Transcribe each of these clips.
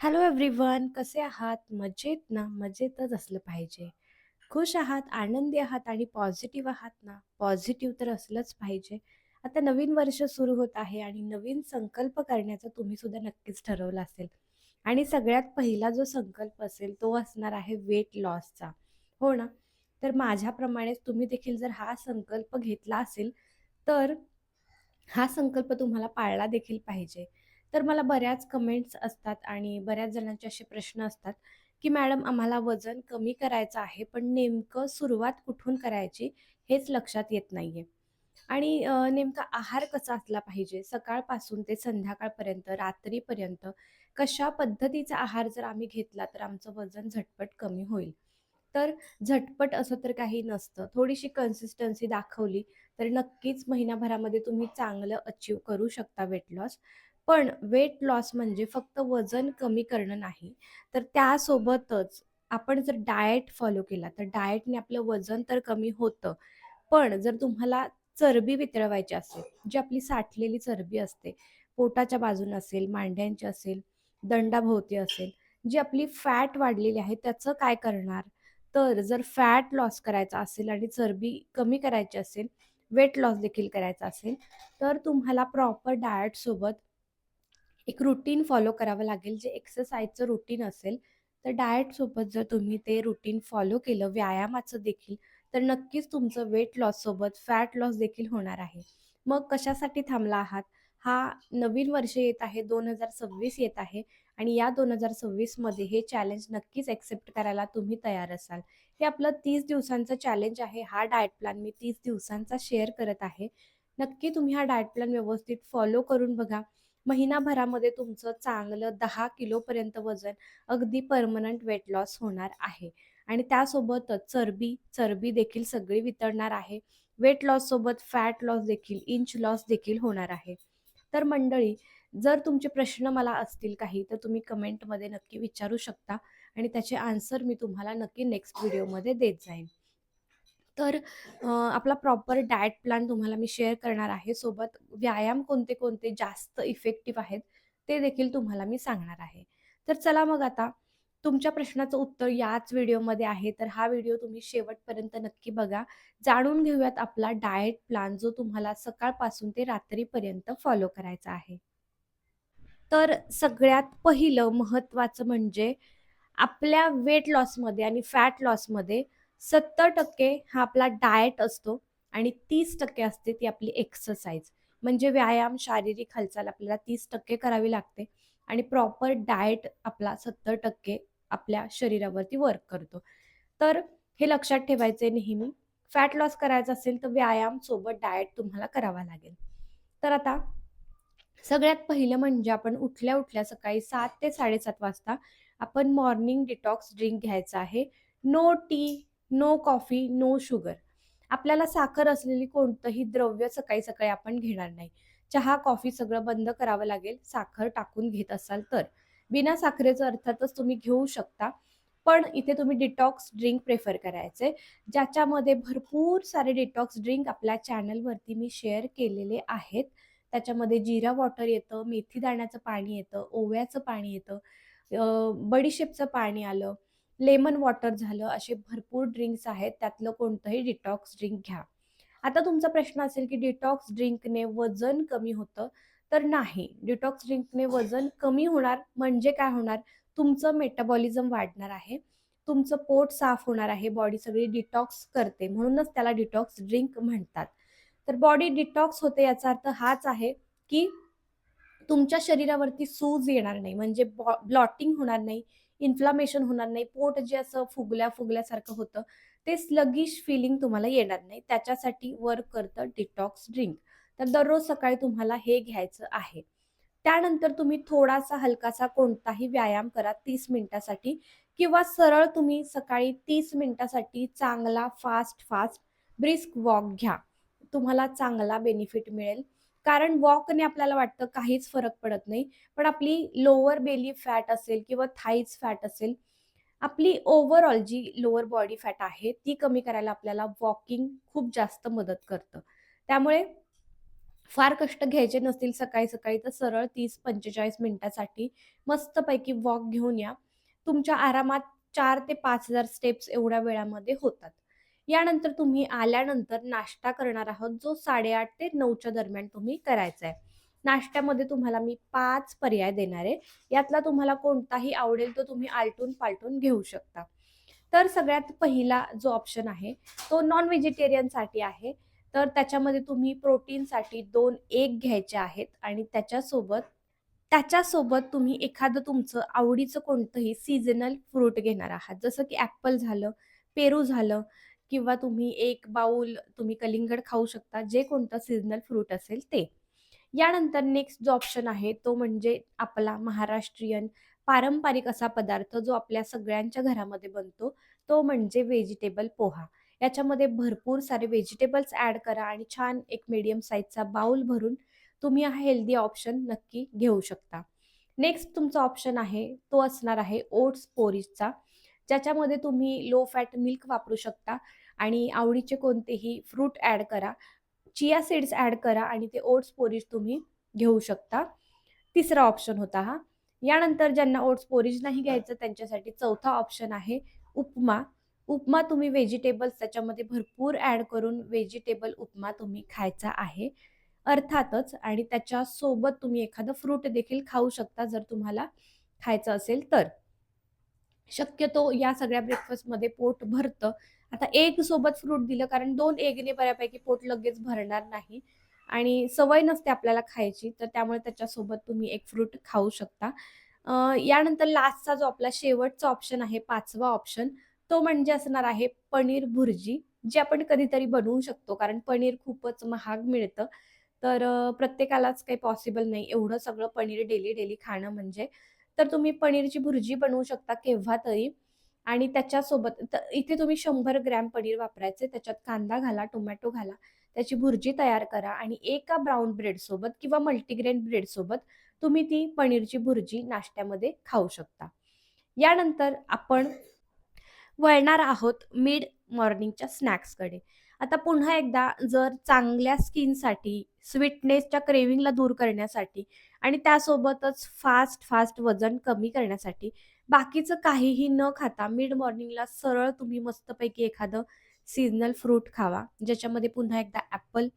Hello everyone कसे आहात? मजेत ना? मजेतच असलं पाहिजे. खुश आहात, आनंदी आहात आणि पॉझिटिव्ह आहात ना? पॉझिटिव्ह तर असलंच पाहिजे. आता नवीन वर्ष सुरू होत आहे आणि नवीन संकल्प करण्याचा तुम्ही सुद्धा नक्कीच ठरवलं असेल. आणि सगळ्यात पहिला जो संकल्प असेल तो असणार आहे वेट लॉसचा. हो ना? तर माझ्याप्रमाणेच तुम्ही देखील जर हा संकल्प घेतला असेल, तर हा संकल्प तुम्हाला पाळला देखील पाहिजे. तर मला बऱ्याच कमेंट्स असतात आणि बऱ्याच जणांचे असे प्रश्न असतात, की "मॅडम आम्हाला वजन कमी करायचं आहे, पण नेमकं सुरुवात कुठून करायची हेच लक्षात येत नाही आहे आणि नेमका आहार कसा असला पाहिजे सकाळपासून ते संध्याकाळपर्यंत, रात्रीपर्यंत कशा पद्धतीचा आहार जर आम्ही घेतला, तर आमचं वजन झटपट कमी होईल. तर झटपट असं तर काही नसतं. थोडीशी कन्सिस्टन्सी दाखवली, तर नक्कीच महिनाभरामध्ये तुम्ही चांगलं अचीव करू शकता वेट लॉस. पण वेट लॉस म्हणजे फक्त वजन कमी करणं नाही, तर त्यासोबतच आपण जर डाएट फॉलो केला, तर डाएटने आपलं वजन तर कमी होतं. पण जर तुम्हाला चरबी वितळवायची असेल, जी आपली साठलेली चरबी असते, पोटाच्या बाजूने असेल, मांड्यांची असेल, दंडाभोवती असेल, जी आपली फॅट वाढलेली आहे, त्याचं काय करणार? तर जर फॅट लॉस करायचा असेल आणि चरबी कमी करायची असेल, वेट लॉस देखील करायचा असेल, तर तुम्हाला प्रॉपर डाएटसोबत एक रुटीन फॉलो करावं लागेल, जे एक्सरसाइजचं रुटीन असेल. तर डाएटसोबत जर तुम्ही ते रुटीन फॉलो केलं, व्यायामाचं देखील, तर नक्कीच तुमचं वेट लॉससोबत फॅट लॉस देखील होणार आहे. मग कशासाठी थांबला आहात? हा नवीन वर्ष येत आहे, 2026 येत आहे आणि या दोन हजार सव्वीसमध्ये हे चॅलेंज नक्कीच ॲक्सेप्ट करायला तुम्ही तयार असाल. हे आपलं तीस दिवसांचं चॅलेंज आहे. हा डाएट प्लॅन मी तीस दिवसांचा शेअर करत आहे. नक्की तुम्ही हा डाएट प्लॅन व्यवस्थित फॉलो करून बघा. महिनाभरामध्ये तुमचं चांगलं दहा किलोपर्यंत वजन अगदी परमनंट वेट लॉस होणार आहे आणि त्यासोबतच चरबी चरबी देखील सगळी वितळणार आहे. वेट लॉससोबत फॅट लॉस देखील, इंच लॉस देखील होणार आहे. तर मंडळी, जर तुमचे प्रश्न मला असतील काही, तर तुम्ही कमेंटमध्ये नक्की विचारू शकता आणि त्याचे आन्सर मी तुम्हाला नक्की नेक्स्ट व्हिडिओमध्ये देत जाईन. तर आपला प्रॉपर डाएट प्लॅन तुम्हाला मी शेअर करणार आहे. सोबत व्यायाम कोणते-कोणते जास्त इफेक्टिव्ह आहेत, ते देखील तुम्हाला मी सांगणार आहे. तर चला मग आता तुमच्या प्रश्नाचं उत्तर याच व्हिडिओमध्ये आहे. तर हा व्हिडिओ तुम्ही शेवटपर्यंत नक्की बघा. जाणून घेऊयात आपला डाएट प्लॅन, जो तुम्हाला सकाळपासून ते रात्रीपर्यंत फॉलो करायचा आहे. तर सगळ्यात पहिलं महत्त्वाचं म्हणजे आपल्या वेट लॉसमध्ये आणि फॅट लॉसमध्ये 70% हा आपला डाएट असतो आणि 30% असते ती आपली एक्सरसाइज. म्हणजे व्यायाम, शारीरिक हालचाल आपल्याला 30% करावी लागते आणि प्रॉपर डाएट आपला 70% आपल्या शरीरावरती वर्क करतो. तर हे लक्षात ठेवायचे नेहमी. फॅट लॉस करायचा असेल, तर व्यायाम सोबत डाएट तुम्हाला करावा लागेल. तर आता सगळ्यात पहिलं म्हणजे आपण उठल्या-उठल्या सकाळी सात ते 7:30 वाजता आपण मॉर्निंग डिटॉक्स ड्रिंक घ्यायचा आहे. No tea, no coffee, no sugar. आपल्याला साखर असलेली कोणतंही द्रव्य सकाळी-सकाळी आपण घेणार नाही. चहा, कॉफी सगळं बंद करावं लागेल, साखर टाकून घेत असाल तर. बिना साखरेचं अर्थातच तुम्ही घेऊ शकता. पण इथे तुम्ही डिटॉक्स ड्रिंक प्रेफर करायचे ज्याच्यामध्ये भरपूर सारे डिटॉक्स ड्रिंक आपल्या चॅनलवरती मी शेअर केलेले आहेत. त्याच्यामध्ये जिरा वॉटर येतं, मेथी दाण्याचं पाणी येतं, ओव्याचं पाणी येतं, बडीशेपचं पाणी आलं, लेमन वॉटर झालं, असे भरपूर ड्रिंक्स आहेत. त्यातलं कोणतंही डिटॉक्स ड्रिंक घ्या. आता तुमचा प्रश्न असेल, की डिटॉक्स ड्रिंकने वजन कमी होतं? तर नाही. डिटॉक्स ड्रिंकने वजन कमी होणार म्हणजे काय होणार? तुमचं मेटाबॉलिझम वाढणार आहे. तुमचं पोट साफ होणार आहे. बॉडी सगळी डिटॉक्स करते. म्हणूनच त्याला डिटॉक्स ड्रिंक म्हणतात. तर बॉडी डिटॉक्स होते याचा अर्थ हाच आहे, की तुमच्या शरीरावरती सूज येणार नाही. म्हणजे बॉ ब्लॉटिंग होणार नाही, इन्फ्लामेशन होणार नाही. पोट जे असं फुगल्या-फुगल्यासारखं होतं, ते स्लगिश फिलिंग तुम्हाला येणार नाही. त्याच्यासाठी वर्क करतं डिटॉक्स ड्रिंक. तर दररोज सकाळी तुम्हाला हे घ्यायचं आहे. त्यानंतर तुम्ही थोडासा हलकासा कोणताही व्यायाम करा तीस मिनिटासाठी किंवा सरळ तुम्ही सकाळी तीस मिनिटासाठी चांगला फास्ट-फास्ट ब्रिस्क वॉक घ्या. तुम्हाला चांगला बेनिफिट मिळेल. कारण वॉकने आपल्याला वाटतं काहीच फरक पडत नाही. पण आपली लोअर बेली फॅट असेल किंवा थाईज फॅट असेल, आपली ओव्हरऑल जी लोअर बॉडी फॅट आहे, ती कमी करायला आपल्याला वॉकिंग खूप जास्त मदत करतं. त्यामुळे फार कष्ट घ्यायचे नसतील सकाळी-सकाळी तर सरळ 30-45 मिनिटासाठी मस्तपैकी वॉक घेऊन या. तुमच्या आरामात चार ते पाच हजार स्टेप्स एवढ्या वेळामध्ये होतात. यानंतर तुम्ही आल्यानंतर नाश्ता करणार आहोत, जो 8:30 ते नऊच्या दरम्यान तुम्ही करायचा आहे. नाश्त्यामध्ये तुम्हाला मी पाच पर्याय देणार आहे. यातला तुम्हाला कोणताही आवडेल तो तुम्ही आलटून-पालटून घेऊ शकता. तर सगळ्यात पहिला जो ऑप्शन आहे, तो नॉन व्हेजिटेरियनसाठी आहे. तर त्याच्यामध्ये तुम्ही प्रोटीनसाठी दोन एक घ्यायचे आहेत आणि त्याच्यासोबत त्याच्यासोबत तुम्ही एखादं तुमचं आवडीचं कोणतंही सीझनल फ्रूट घेणार आहात. जसं की ॲपल झालं, पेरू झालं किंवा तुम्ही एक बाउल तुम्ही कलिंगड खाऊ शकता. जे कोणतं सीझनल फ्रूट असेल ते. यानंतर नेक्स्ट जो ऑप्शन आहे तो म्हणजे आपला महाराष्ट्रीयन पारंपरिक असा पदार्थ जो आपल्या सगळ्यांच्या घरामध्ये बनतो, तो म्हणजे व्हेजिटेबल पोहा. याच्यामध्ये भरपूर सारे व्हेजिटेबल्स ॲड करा आणि छान एक मीडियम साईजचा बाउल भरून तुम्ही हा हेल्दी ऑप्शन नक्की घेऊ शकता. नेक्स्ट तुमचा ऑप्शन आहे तो असणार आहे ओट्स पोरीजचा, ज्याच्यामध्ये तुम्ही लो फॅट मिल्क वापरू शकता आणि आवडीचे कोणतेही फ्रूट ॲड करा. चिया सीड्स ॲड करा आणि ते ओट्स पोरीज तुम्ही घेऊ शकता. तिसरा ऑप्शन होता हा. यानंतर ज्यांना ओट्स पोरीज नाही घ्यायचं त्यांच्यासाठी चौथा ऑप्शन आहे उपमा. उपमा तुम्ही व्हेजिटेबल्स त्याच्यामध्ये भरपूर ॲड करून व्हेजिटेबल उपमा तुम्ही खायचा आहे. अर्थातच आणि त्याच्यासोबत तुम्ही एखादं फ्रूट देखील खाऊ शकता जर तुम्हाला खायचं असेल तर. शक्यतो या सगळ्या ब्रेकफास्टमध्ये पोट भरतं. आता एग सोबत फ्रूट दिलं कारण दोन एगने बऱ्यापैकी पोट लगेच भरणार नाही आणि सवय नसते आपल्याला खायची, तर त्यामुळे त्याच्यासोबत तुम्ही एक फ्रूट खाऊ शकता. यानंतर लास्टचा जो आपला शेवटचा ऑप्शन आहे, पाचवा ऑप्शन, तो म्हणजे असणार आहे पनीर भुर्जी, जी आपण कधीतरी बनवू शकतो. कारण पनीर खूपच महाग मिळतं. तर प्रत्येकालाच काही पॉसिबल नाही एवढं सगळं पनीर डेली, डेली खाणं म्हणजे. तर तुम्ही पनीरची भुर्जी बनवू शकता केव्हा तरी आणि त्याच्यासोबत इथे तुम्ही शंभर ग्रॅम पनीर वापरायचे. त्याच्यात कांदा घाला, टोमॅटो घाला, त्याची भुर्जी तयार करा आणि एका ब्राऊन ब्रेडसोबत किंवा मल्टीग्रेन ब्रेडसोबत तुम्ही ती पनीरची भुर्जी नाश्त्यामध्ये खाऊ शकता. यानंतर आपण वळणार आहोत मिड मॉर्निंगच्या स्नॅक्सकडे. आता पुन्हा एकदा जर चांगल्या स्किनसाठी, स्वीटनेसच्या क्रेविंगला दूर करण्यासाठी आणि त्यासोबतच फास्ट-फास्ट वजन कमी करण्यासाठी बाकीचं काहीही न खाता मिड मॉर्निंगला सरळ तुम्ही मस्तपैकी एखादं सीझनल फ्रूट खावा. ज्याच्यामध्ये पुन्हा एकदा ॲपल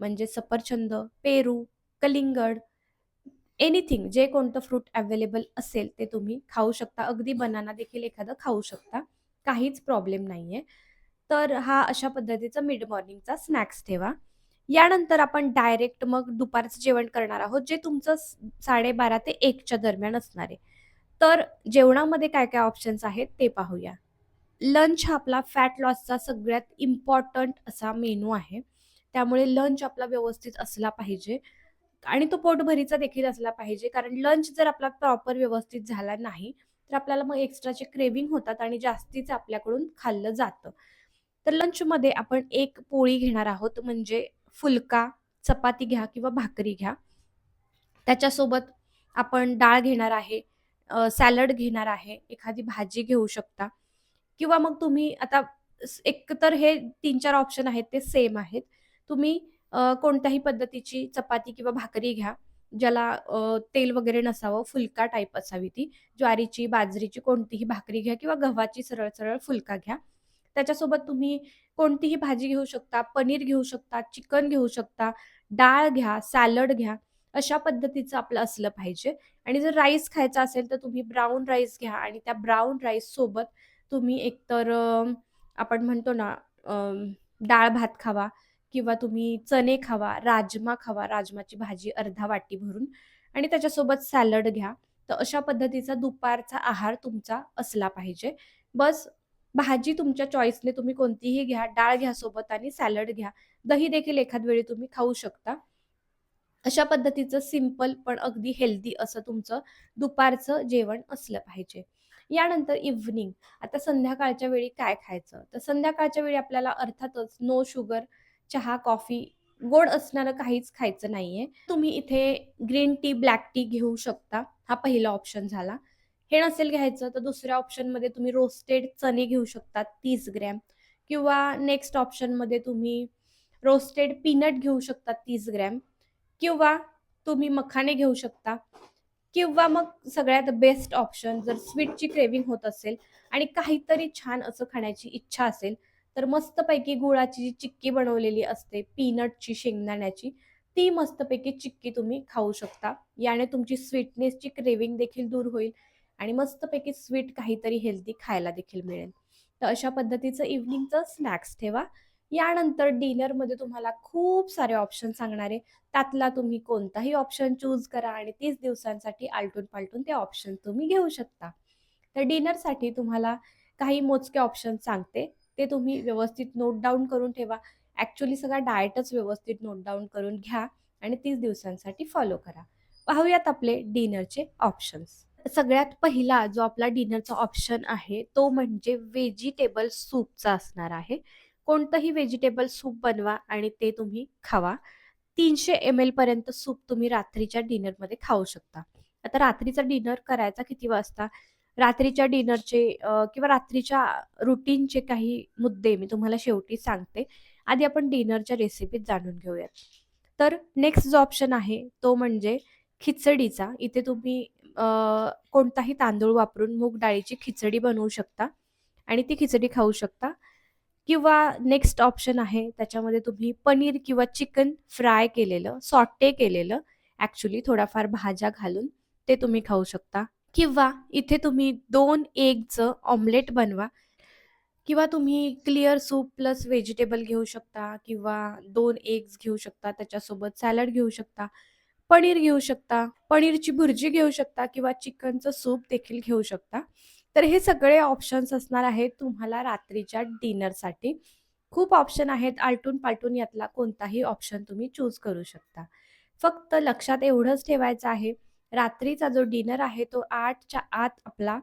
म्हणजे सफरचंद, पेरू, कलिंगड, एनिथिंग जे कोणतं फ्रूट अवेलेबल असेल ते तुम्ही खाऊ शकता. अगदी बनाना देखील एखादं खाऊ शकता. काहीच प्रॉब्लेम नाही आहे तर हा अशा पद्धतीचा मिड मॉर्निंगचा स्नॅक्स ठेवा. यानंतर आपण डायरेक्ट मग दुपारचं जेवण करणार आहोत, जे तुमचं 12:30 ते एकच्या दरम्यान असणार आहे. तर जेवणामध्ये काय-काय ऑप्शन्स आहेत ते पाहूया. लंच हा आपला फॅट लॉसचा सगळ्यात इम्पॉर्टंट असा मेनू आहे. त्यामुळे लंच आपला व्यवस्थित असला पाहिजे आणि तो पोटभरीचा देखील असला पाहिजे. कारण लंच जर आपला प्रॉपर व्यवस्थित झाला नाही, तर आपल्याला मग एक्स्ट्राचे क्रेविंग होतात आणि जास्तीचं आपल्याकडून खाल्लं जातं. तर लंचमध्ये आपण एक पोळी घेणार आहोत म्हणजे फुलका, चपाती घ्या किंवा भाकरी घ्या. त्याच्यासोबत आपण डाळ घेणार आहे, सॅलड घेणार आहे, एखादी भाजी घेऊ शकता किंवा मग तुम्ही आता एकतर हे 3-4 ऑप्शन आहेत ते सेम आहेत. तुम्ही कोणत्याही पद्धतीची चपाती किंवा भाकरी घ्या, ज्याला तेल वगैरे नसावं, फुलका टाईप असावी ती. ज्वारीची, बाजरीची कोणतीही भाकरी घ्या किंवा गव्हाची सरळ-सरळ फुलका घ्या. त्याच्यासोबत तुम्ही कोणतीही भाजी घेऊ शकता, पनीर घेऊ शकता, चिकन घेऊ शकता, डाळ घ्या, सॅलड घ्या. अशा पद्धतीचं आपलं असलं पाहिजे आणि जर राईस खायचा असेल तर तुम्ही ब्राऊन राईस घ्या आणि त्या ब्राऊन राईससोबत तुम्ही एकतर आपण म्हणतो ना डाळ-भात खावा किंवा तुम्ही चणे खावा, राजमा खावा, राजमाची भाजी अर्धा वाटी भरून आणि त्याच्यासोबत सॅलड घ्या. तर अशा पद्धतीचा दुपारचा आहार तुमचा असला पाहिजे. बस भाजी तुमच्या चॉईसने तुम्ही कोणतीही घ्या, डाळ घ्या सोबत आणि सॅलड घ्या. दही देखील एखाद वेळी तुम्ही खाऊ शकता. अशा पद्धतीचं सिंपल पण अगदी हेल्दी असं तुमचं दुपारचं जेवण असलं पाहिजे. यानंतर इव्हनिंग आता संध्याकाळच्या वेळी काय खायचं? तर संध्याकाळच्या वेळी आपल्याला अर्थातच नो शुगर चहा, कॉफी, गोड असणारं काहीच खायचं नाहीये. तुम्ही इथे ग्रीन टी, ब्लॅक टी घेऊ शकता. हा पहिला ऑप्शन झाला. हे नसेल घ्यायचं तर दुसऱ्या ऑप्शनमध्ये तुम्ही रोस्टेड चणे घेऊ शकता तीस ग्रॅम. किंवा नेक्स्ट ऑप्शनमध्ये तुम्ही रोस्टेड पीनट घेऊ शकता तीस ग्रॅम. किंवा तुम्ही मखाने घेऊ शकता. किंवा मग सगळ्यात बेस्ट ऑप्शन जर स्वीटची क्रेविंग होत असेल आणि काहीतरी छान असं खाण्याची इच्छा असेल तर मस्तपैकी गुळाची जी चिक्की बनवलेली असते पीनटची शेंगदाण्याची ती मस्तपैकी चिक्की तुम्ही खाऊ शकता. याने तुमची स्वीटनेसची क्रेविंग देखील दूर होईल. आणि मस्तपैकी स्वीट काहीतरी हेल्दी खायला देखील मिळेल. तर अशा पद्धतीचं इव्हनिंगचं स्नॅक्स ठेवा. यानंतर डिनरमध्ये तुम्हाला खूप सारे ऑप्शन सांगणारे त्यातला तुम्ही कोणताही ऑप्शन चूज करा आणि तीस दिवसांसाठी आलटून पालटून ते ऑप्शन तुम्ही घेऊ शकता. तर डिनरसाठी तुम्हाला काही मोजके ऑप्शन सांगते. ते तुम्ही व्यवस्थित नोट डाऊन करून ठेवा. ॲक्च्युली सगळा डाएटच व्यवस्थित नोट डाऊन करून घ्या आणि तीस दिवसांसाठी फॉलो करा. पाहूयात आपले डिनरचे ऑप्शन्स सगळ्यात पहिला जो आपला डिनरचा ऑप्शन आहे तो म्हणजे व्हेजिटेबल सूपचा असणार आहे. कोणतंही व्हेजिटेबल सूप बनवा आणि ते तुम्ही खावा. तीनशे एम एल पर्यंत सूप तुम्ही रात्रीच्या डिनरमध्ये खाऊ शकता. आता रात्रीचा डिनर करायचा किती वाजता? रात्रीच्या डिनरचे किंवा रात्रीच्या रुटीनचे काही मुद्दे मी तुम्हाला शेवटी सांगते. आधी आपण डिनरच्या रेसिपीत जाणून घेऊयात. तर नेक्स्ट जो ऑप्शन आहे तो म्हणजे खिचडीचा. इथे तुम्ही कोणताही तांदूळ वापरून मूग डाळीची खिचडी बनवू शकता आणि ती खिचडी खाऊ शकता. किंवा नेक्स्ट ऑप्शन आहे त्याच्यामध्ये तुम्ही पनीर किंवा चिकन फ्राय केलेलं सॉटे केलेलं ॲक्च्युली थोडाफार भाज्या घालून ते तुम्ही खाऊ शकता. किंवा इथे तुम्ही दोन एगचं ऑमलेट बनवा. किंवा तुम्ही क्लिअर सूप प्लस व्हेजिटेबल घेऊ शकता किंवा दोन एग्स घेऊ शकता त्याच्यासोबत सॅलड घेऊ शकता. पनीर घेऊ शकता पनीरची भुर्जी घेऊ शकता किंवा चिकनचं सूप देखील घेऊ शकता. तर हे सगळे ऑप्शन्स असणार आहेत तुम्हाला रात्रीच्या डिनरसाठी खूप ऑप्शन आहेत आलटून पालटून यातला कोणताही ऑप्शन तुम्ही चूज करू शकता. फक्त लक्षात एवढंच ठेवायचं आहे रात्रीचा जो डिनर आहे तो आठच्या आत आपला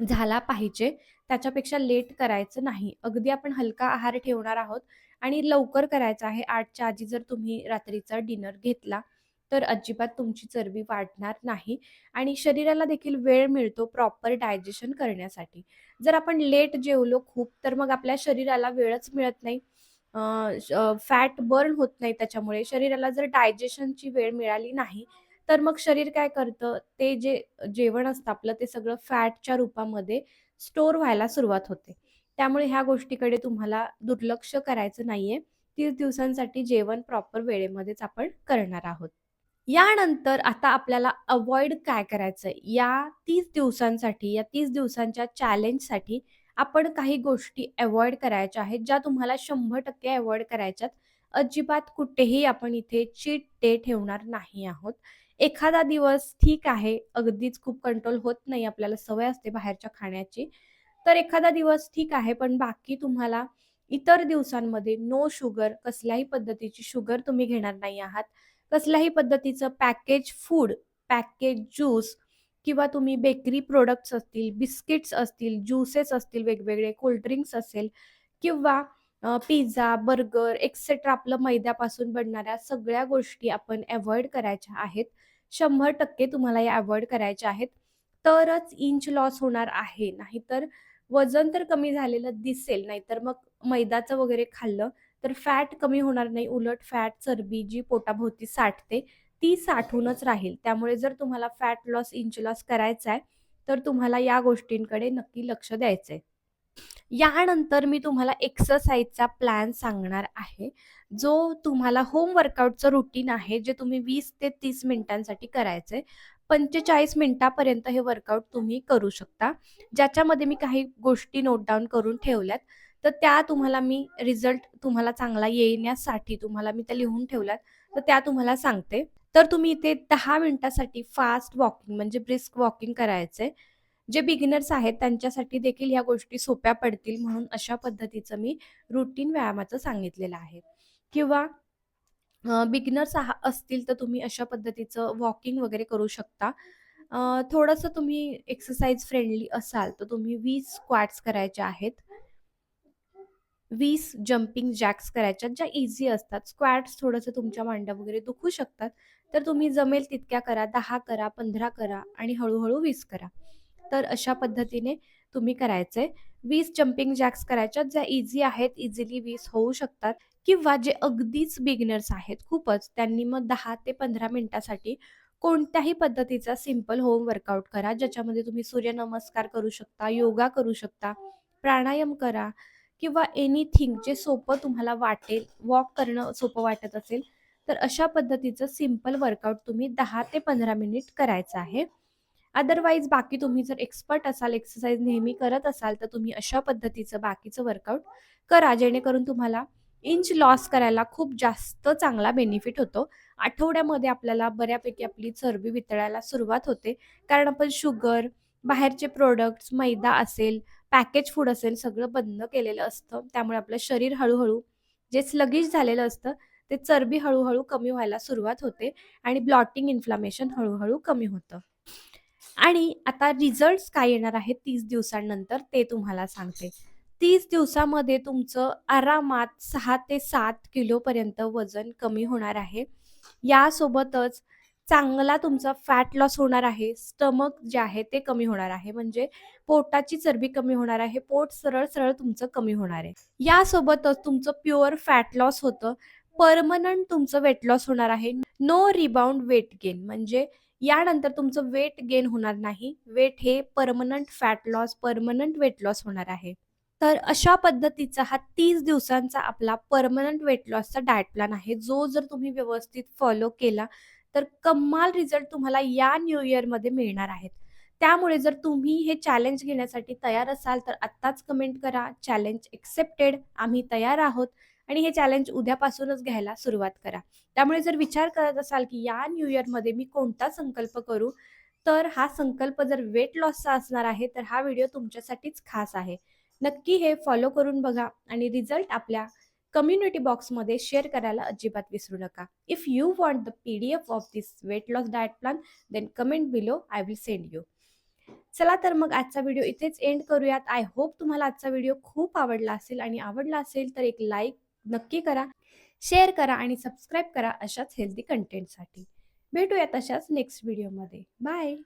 झाला पाहिजे. त्याच्यापेक्षा लेट करायचं नाही. अगदी आपण हलका आहार ठेवणार आहोत आणि लवकर करायचा आहे. आठच्या आधी जर तुम्ही रात्रीचा डिनर घेतला तर अजिबात तुमची चरबी वाढणार नाही आणि शरीराला देखील वेळ मिळतो प्रॉपर डायजेशन करण्यासाठी. जर आपण लेट जेवलो खूप तर मग आपल्या शरीराला वेळच मिळत नाही. फॅट बर्न होत नाही त्याच्यामुळे. शरीराला जर डायजेशनची वेळ मिळाली नाही तर मग शरीर काय करतं? ते जे जेवण असतं आपलं ते सगळं फॅटच्या रूपामध्ये स्टोर व्हायला सुरुवात होते. त्यामुळे ह्या गोष्टीकडे तुम्हाला दुर्लक्ष करायचं नाहीये. तीस दिवसांसाठी जेवण प्रॉपर वेळेमध्येच आपण करणार आहोत. यानंतर आता आपल्याला अवॉइड काय करायचं या तीस दिवसांसाठी या तीस दिवसांच्या चॅलेंजसाठी आपण काही गोष्टी अवॉइड करायच्या आहेत ज्या तुम्हाला शंभर टक्के अवॉइड करायच्यात. अजिबात कुठेही आपण इथे चीट डे ठेवणार नाही आहोत. एखादा दिवस ठीक आहे अगदीच खूप कंट्रोल होत नाही आपल्याला सवय असते बाहेरच्या खाण्याची. तर एखादा दिवस ठीक आहे पण बाकी तुम्हाला इतर दिवसांमध्ये नो शुगर कसल्याही पद्धतीची शुगर तुम्ही घेणार नाही आहात. कसल्याही पद्धतीचं पॅकेज फूड पॅकेज ज्यूस किंवा तुम्ही बेकरी प्रोडक्ट्स असतील बिस्किट्स असतील ज्युसेस असतील वेगवेगळे कोल्ड्रिंक्स असेल किंवा पिझ्झा बर्गर एक्सेट्रा आपलं मैद्यापासून बनणाऱ्या सगळ्या गोष्टी आपण अवॉइड करायच्या आहेत. शंभर टक्के तुम्हाला या अवॉइड करायच्या आहेत. तरच इंच लॉस होणार आहे. नाहीतर वजन तर कमी झालेलं दिसेल. नाहीतर मग मैदाचं वगैरे खाल्लं तर फॅट कमी होणार नाही उलट फॅट चरबी जी पोटाभोवती साठते ती साठूनच राहील. त्यामुळे जर तुम्हाला फॅट लॉस इंच लॉस करायचा आहे तर तुम्हाला या गोष्टींकडे नक्की लक्ष द्यायचं आहे यानंतर मी तुम्हाला एक्सरसाइजचा प्लॅन सांगणार आहे. जो तुम्हाला होम वर्कआउटचं रुटीन आहे जे तुम्ही वीस ते तीस मिनिटांसाठी करायचं आहे पंचेचाळीस मिनिटापर्यंत हे वर्कआउट तुम्ही करू शकता. ज्याच्यामध्ये मी काही गोष्टी नोट डाऊन करून ठेवल्यात. तर त्या तुम्हाला मी रिझल्ट तुम्हाला चांगला येण्यासाठी तुम्हाला मी त्या लिहून ठेवल्यात. तर त्या तुम्हाला सांगते. तर तुम्ही इथे दहा मिनिटासाठी फास्ट वॉकिंग म्हणजे ब्रिस्क वॉकिंग करायचंय जे बिगिनर्स आहेत त्यांच्यासाठी देखील ह्या गोष्टी सोप्या पडतील म्हणून अशा पद्धतीचं मी रुटीन व्यायामाचं सांगितलेलं आहे. किंवा बिगिनर्स असतील तर तुम्ही अशा पद्धतीचं वॉकिंग वगैरे करू शकता. थोडंसं तुम्ही एक्सरसाइज फ्रेंडली असाल तर तुम्ही वीस स्क्वॅट्स करायचे आहेत. वीस जम्पिंग जॅक्स करायच्या ज्या इझी असतात. स्क्वॅट्स थोडंसं तुमच्या मांड्या वगैरे दुखू शकतात. तर तुम्ही जमेल तितक्या करा दहा करा पंधरा करा आणि हळूहळू वीस करा. तर अशा पद्धतीने तुम्ही करायचंय. वीस जम्पिंग जॅक्स करायच्या ज्या इझी आहेत इझिली वीस होऊ शकतात. किंवा जे अगदीच बिगिनर्स आहेत खूपच, त्यांनी मग दहा ते 15 मिनिटासाठी कोणत्याही पद्धतीचा सिंपल होम वर्कआउट करा, ज्याच्यामध्ये तुम्ही सूर्यनमस्कार करू शकता, योगा करू शकता, प्राणायाम करा किंवा एनिथिंग जे सोपं तुम्हाला वाटेल, वॉक करणं सोपं वाटत असेल, तर अशा पद्धतीचं सिंपल वर्कआउट तुम्ही दहा ते 15 मिनिट करायचं आहे. अदरवाईज बाकी तुम्ही जर एक्सपर्ट असाल, एक्सरसाइज नेहमी करत असाल, तर तुम्ही अशा पद्धतीचं बाकीचं वर्कआउट करा, जेणेकरून तुम्हाला इंच लॉस करायला खूप जास्त चांगला बेनिफिट होतो. आठवड्यामध्ये आपल्याला बऱ्यापैकी आपली चरबी वितळायला सुरुवात होते, कारण आपण शुगर, बाहेरचे प्रोडक्ट्स मैदा असेल, पॅकेज फूड असेल, सगळं बंद केलेलं असतं. त्यामुळे आपलं शरीर हळूहळू जे स्लगिश झालेलं असतं, ते चरबी हळूहळू कमी व्हायला सुरुवात होते आणि ब्लॉटिंग, इन्फ्लामेशन हळूहळू कमी होतं. आणि आता रिझल्ट काय येणार आहेत तीस दिवसांनंतर ते तुम्हाला सांगते. तीस दिवसामध्ये तुमचं आरामात सहा ते सात किलोपर्यंत वजन कमी होणार आहे. यासोबतच चांगला तुमचा फॅट लॉस होणार आहे. स्टमक जे आहे ते कमी होणार आहे. म्हणजे पोटाची चरबी कमी होणार आहे. पोट सरळ-सरळ तुमचं कमी होणार आहे. यासोबतच तुमचं प्युअर फॅट लॉस होतं. परमनंट तुमचं वेट लॉस होणार आहे. नो रिबाउंड वेट गेन म्हणजे यानंतर तुमचं वेट गेन होणार नाही. वेट हे permanent fat loss, permanent weight loss होणार आहे. तर अशा पद्धतीचा हा तीस दिवसांचा आपला परमनंट वेट लॉसचा डाएट प्लॅन आहे. जो जर तुम्ही व्यवस्थित फॉलो केला, तर कमाल रिझल्ट तुम्हाला या न्यू इयरमध्ये मिळणार आहेत. त्यामुळे जर तुम्ही हे चॅलेंज घेण्यासाठी तयार असाल, तर आत्ताच कमेंट करा, चॅलेंज एक्सेप्टेड. आम्ही तयार आहोत आणि हे चॅलेंज उद्यापासूनच घ्यायला सुरुवात करा. त्यामुळे जर विचार करत असाल, की या न्यू इयरमध्ये मी कोणता संकल्प करू, तर हा संकल्प जर वेट लॉसचा असणार आहे, तर हा व्हिडिओ तुमच्यासाठीच खास आहे. नक्की हे फॉलो करून बघा आणि रिझल्ट आपल्या कम्युनिटी बॉक्समध्ये शेअर करायला अजिबात विसरू नका. If you want the PDF of this weight loss diet plan, then comment below. I will send you. चला तर मग आजचा व्हिडिओ इथेच एंड करूयात. आय होप तुम्हाला आजचा व्हिडिओ खूप आवडला असेल आणि आवडला असेल तर एक लाईक नक्की करा, शेअर करा आणि सबस्क्राईब करा अशाच हेल्दी कंटेंटसाठी. भेटूयात अशाच नेक्स्ट व्हिडिओमध्ये. बाय.